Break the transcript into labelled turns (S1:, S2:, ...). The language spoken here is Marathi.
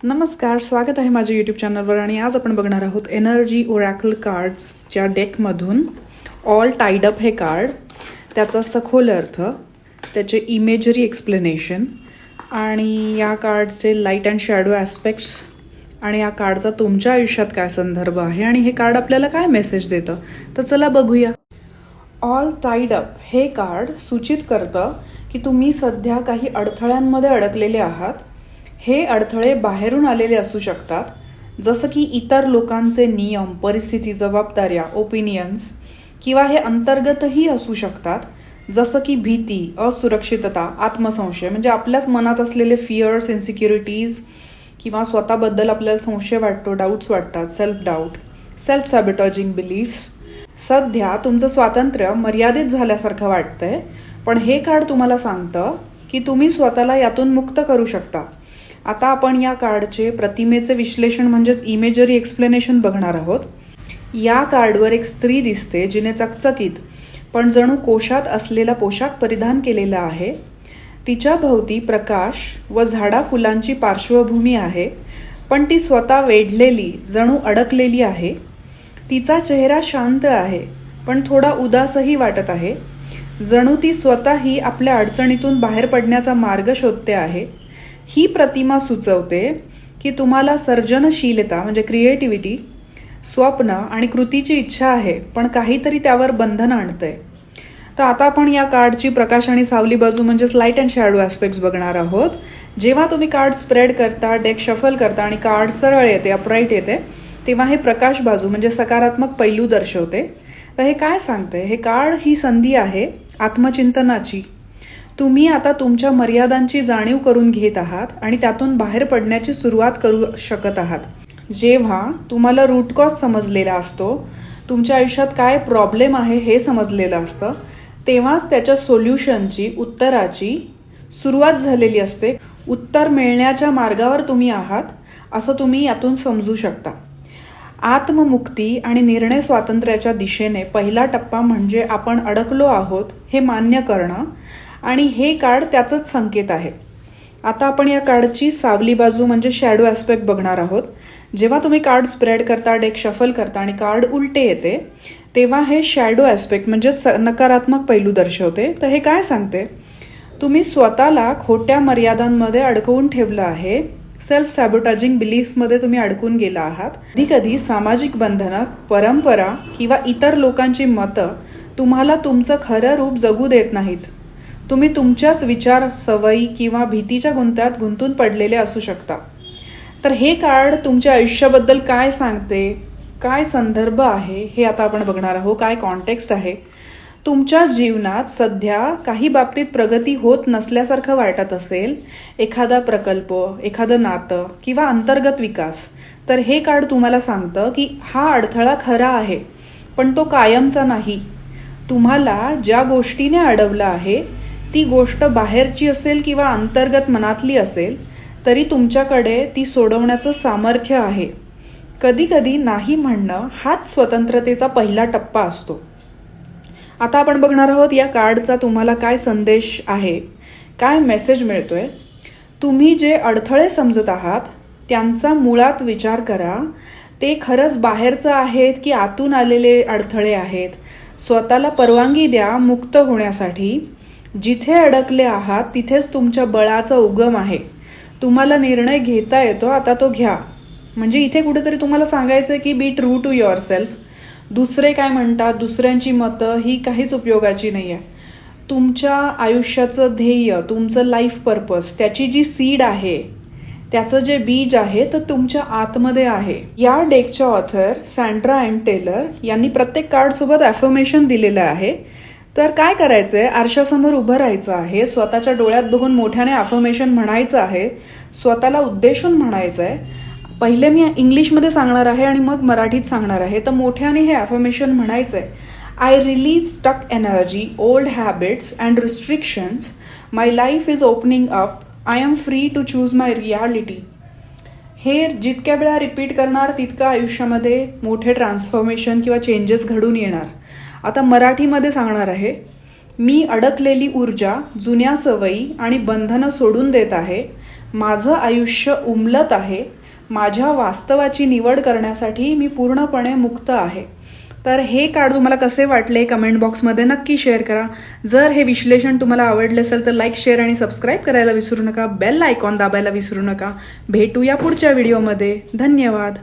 S1: नमस्कार स्वागत आहे माझ्या यूट्यूब चॅनलवर आणि आज आपण बघणार आहोत एनर्जी ओरॅकल कार्ड्सच्या डेकमधून ऑल टाईड अप हे कार्ड त्याचा सखोल अर्थ त्याचे इमेजरी एक्सप्लेनेशन आणि या कार्डचे लाइट अँड शॅडो ॲस्पेक्ट्स आणि या कार्डचा तुमच्या आयुष्यात काय संदर्भ आहे आणि हे कार्ड आपल्याला काय मेसेज देतं? तर चला बघूया. ऑल टाईड अप हे कार्ड सूचित करतं की तुम्ही सध्या काही अडथळ्यांमध्ये अडकलेले आहात. हे अडथळे बाहेरून आलेले असू शकतात जसं की इतर लोकांचे नियम परिस्थिती जबाबदाऱ्या ओपिनियन्स किंवा हे अंतर्गतही असू शकतात जसं की भीती असुरक्षितता आत्मसंशय म्हणजे आपल्याच मनात असलेले फिअर्स इन्सिक्युरिटीज किंवा स्वतःबद्दल आपल्याला संशय वाटतो डाऊट्स वाटतात self doubt self sabotaging beliefs सध्या तुमचं स्वातंत्र्य मर्यादित झाल्यासारखं वाटतंय पण हे कार्ड तुम्हाला सांगतं की तुम्ही स्वतःला यातून मुक्त करू शकता. आता आपण या कार्डचे प्रतिमेचे विश्लेषण म्हणजेच इमेजरी एक्सप्लेनेशन बघणार आहोत. या कार्डवर एक स्त्री दिसते जिने चकचकीत पण जणू कोशात असलेला पोशाख परिधान केलेला आहे. तिच्या भोवती प्रकाश व झाडा फुलांची पार्श्वभूमी आहे पण ती स्वतः वेढलेली जणू अडकलेली आहे. तिचा चेहरा शांत आहे पण थोडा उदासही वाटत आहे. जणू ती स्वतःही आपल्या अडचणीतून बाहेर पडण्याचा मार्ग शोधते आहे. ही प्रतिमा सुचवते की तुम्हाला सर्जनशीलता म्हणजे क्रिएटिव्हिटी स्वप्न आणि कृतीची इच्छा आहे पण काहीतरी त्यावर बंधन आणतंय. तर आता आपण या कार्डची प्रकाश आणि सावली बाजू म्हणजेच लाइट अँड शॅडो ॲस्पेक्ट्स बघणार आहोत. जेव्हा तुम्ही कार्ड स्प्रेड करता डेक शफल करता आणि कार्ड सरळ येते अपराईट येते तेव्हा हे प्रकाश बाजू म्हणजे सकारात्मक पैलू दर्शवते. तर हे काय सांगते हे कार्ड ही संधी आहे आत्मचिंतनाची. तुम्ही आता तुमच्या मर्यादांची जाणीव करून घेत आहात आणि त्यातून बाहेर पडण्याची सुरुवात करू शकत आहात. जेव्हा तुम्हाला रूट कॉज समजलेला असतो तुमच्या आयुष्यात काय प्रॉब्लेम आहे हे समजलेलं असतं तेव्हाच त्याच्या सोल्युशनची उत्तराची सुरुवात झालेली असते. उत्तर मिळण्याच्या मार्गावर तुम्ही आहात असं तुम्ही यातून समजू शकता. आत्ममुक्ती आणि निर्णय स्वातंत्र्याच्या दिशेने पहिला टप्पा म्हणजे आपण अडकलो आहोत हे मान्य करणं आणि हे कार्ड त्याचंच संकेत आहे. आता आपण या कार्डची सावली बाजू म्हणजे शॅडो ॲस्पेक्ट बघणार आहोत. जेव्हा तुम्ही कार्ड स्प्रेड करता डेक शफल करता आणि कार्ड उलटे येते तेव्हा हे शॅडो ॲस्पेक्ट म्हणजे नकारात्मक पैलू दर्शवते. तर हे काय सांगते? तुम्ही स्वतःला खोट्या मर्यादांमध्ये अडकवून ठेवलं आहे. सेल्फ सॅबोटाजिंग बिलीफ्समध्ये तुम्ही अडकून गेला आहात. कधी कधी सामाजिक बंधनं परंपरा किंवा इतर लोकांची मतं तुम्हाला तुमचं खरं रूप जगू देत नाहीत. तुम्ही तुमच्याच विचार सवयी किंवा भीतीच्या गुंत्यात गुंतून पडलेले असू शकता. तर हे कार्ड तुमच्या आयुष्याबद्दल काय सांगते? काय संदर्भ आहे? हे आता आपण बघणार आहोत. काय कॉन्टेक्स्ट आहे? तुमच्या जीवनात सध्या काही बाबतीत प्रगती होत नसल्यासारखं वाटत असेल. एखादा प्रकल्प एखादं नातं किंवा अंतर्गत विकास. तर हे कार्ड तुम्हाला सांगतं की हा अडथळा खरा आहे पण तो कायमचा नाही. तुम्हाला ज्या गोष्टीने अडवलं आहे ती गोष्ट बाहेरची असेल किंवा अंतर्गत मनातली असेल तरी तुमच्याकडे ती सोडवण्याचं सामर्थ्य आहे. कधीकधी नाही म्हणणं हाच स्वतंत्रतेचा पहिला टप्पा असतो. आता आपण बघणार आहोत या कार्डचा तुम्हाला काय संदेश आहे काय मेसेज मिळतोय. तुम्ही जे अडथळे समजत आहात त्यांचा मुळात विचार करा. ते खरंच बाहेरचं आहेत की आतून आलेले अडथळे आहेत. स्वतःला परवानगी द्या मुक्त होण्यासाठी. जिथे अडकले आहात तिथेच तुमच्या बळाचा उगम आहे. तुम्हाला निर्णय घेता येतो आता तो घ्या. म्हणजे इथे कुठेतरी तुम्हाला सांगायचं आहे की be true to yourself दुसरे काय म्हणतात? दुसऱ्यांची मतं ही काहीच उपयोगाची नाही आहे तुमच्या आयुष्याचं ध्येय तुमचं लाईफ पर्पज त्याची जी सीड आहे त्याचं जे बीज आहे तर तुमच्या आतमध्ये आहे. या डेकच्या ऑथर सँड्रा अँड टेलर यांनी प्रत्येक कार्डसोबत ॲफर्मेशन दिलेलं आहे. तर काय करायचंय? आरशासमोर उभं राहायचं आहे. स्वतःच्या डोळ्यात बघून मोठ्याने अफर्मेशन म्हणायचं आहे. स्वतःला उद्देशून म्हणायचं आहे पहिले मी इंग्लिशमध्ये सांगणार आहे आणि मग मराठीत सांगणार आहे. तर मोठ्याने हे अफर्मेशन म्हणायचं आहे I release stuck energy old habits and restrictions my life is opening up I am free to choose my reality हे जितक्या वेळा रिपीट करणार तितकं आयुष्यामध्ये मोठे ट्रान्सफॉर्मेशन किंवा चेंजेस घडून येणार. आता मराठीमध्ये सांगणार आहे मी अडकलेली ऊर्जा जुन्या सवयी आणि बंधनं सोडून देत आहे. माझं आयुष्य उमलत आहे. माझ्या वास्तवाची निवड करण्यासाठी मी पूर्णपणे मुक्त आहे. तर हे कार्ड तुम्हाला कसे वाटले कमेंट बॉक्समध्ये नक्की शेअर करा. जर हे विश्लेषण तुम्हाला आवडले असेल तर लाईक शेअर आणि सबस्क्राईब करायला विसरू नका. बेल आयकॉन दाबायला विसरू नका. भेटूया पुढच्या व्हिडिओमध्ये. धन्यवाद.